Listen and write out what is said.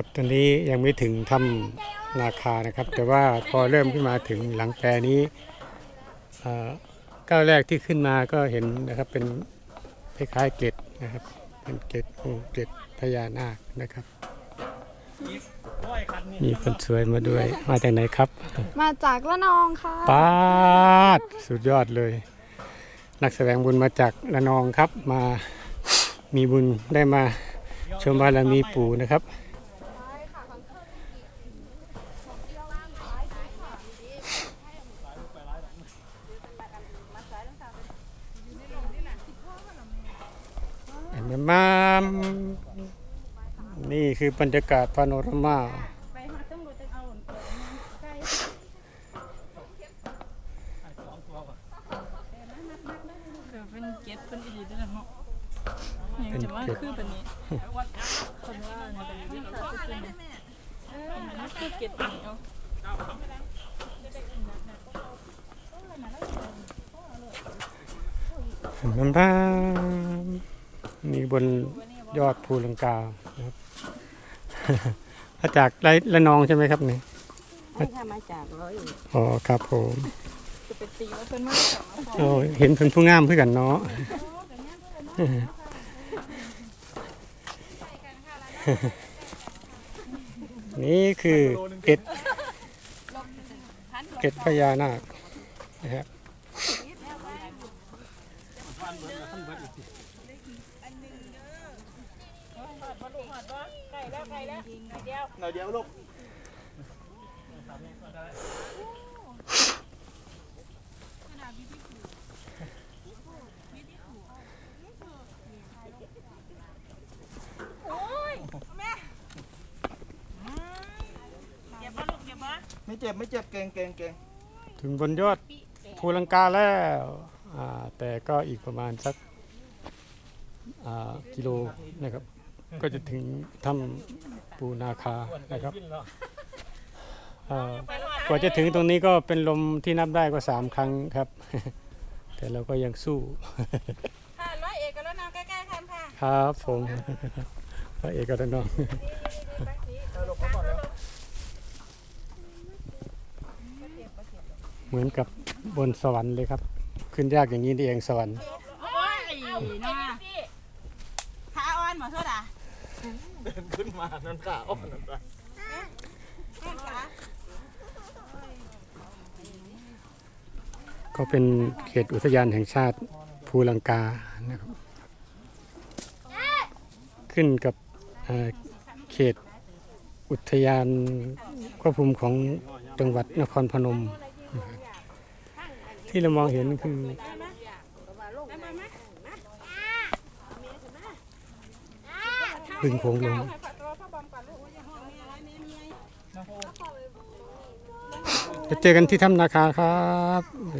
ครับตอนนี้ยังไม่ถึงถ้ำนาคานะครับ แต่ว่าพอเริ่มขึ้นมาถึงหลังแปรนี้เอ่อก้าวแรกที่ขึ้นมาก็เห็นนะครับเป็นคล้ายๆเกล็ดนะครับ เป็นเกล็ดโอ้เกล็ดพญานาคนะครับ มีคนสวยมาด้วยมาจากไหนครับ มาจากละนองค่ะป้าดสุดยอดเลย นักแสดงบุญมาจากระนองครับมามีบุญได้มาชมบารมีปู่นะครับ อันนี้มา นี่คือบรรยากาศพาโนรามาเดี๋ยวเป็นเก็ตเป็นอีดีด้วยนะเนาะยังจะว่าคือแบบนี้คนว่าเนี่ยเป็นวิธีการซื้อเนี่ยเออมันคือเก็ตแบบนี้เอามันบ้า มีบนยอดภูลังกานะครับมาจากไรละนองใช่ไหมครับนี่ไม่ค่ะมาจากร้อยเอ็ดอ๋อครับผมจะไปตีว่าเป็นมาจากมาฟอโอ้เห็นเพิ่นผู้งามเพื่อกันเนาะนี่คือเกล็ดเกล็ดพญานาคนะครับ หอดบ่ไก่แล้วไก่แล้วหน่อยเดียวหน่อยเดียวลูกโอ้ยแม่เจ็บบ่ลูกเจ็บบ่ไม่เจ็บไม่เจ็บเก่งเก่งเก่งถึงบนยอดภูลังกาแล้วแต่ก็อีกประมาณสักกิโลนะครับ ก็จะถึงถ้ำปูนาคานะครับเอ่อกว่าจะถึงตรงนี้ก็เป็นลมที่นับได้ก็สามครั้งครับ แต่เราก็ยังสู้ค่ะร้อยเอ็ดกับร้อยนองใกล้ๆกันค่ะครับผมพระเอกกับน้องเหมือนกับบนสวรรค์เลยครับ ขึ้นยากอย่างนี้นี่เองสวรรค์โอ้ยน่าขาอ่อนหมอโซดา เดินขึ้นมาน้ำตาอ่อนน้ำตาแข้งขาก็เป็นเขตอุทยานแห่งชาติภูลังกานะครับ ขึ้นกับเขตอุทยานควบคุมของจังหวัดนครพนม ที่เรามองเห็นคือ บึงโขงลงจะเจอกันที่ถ้ำนาคาครับ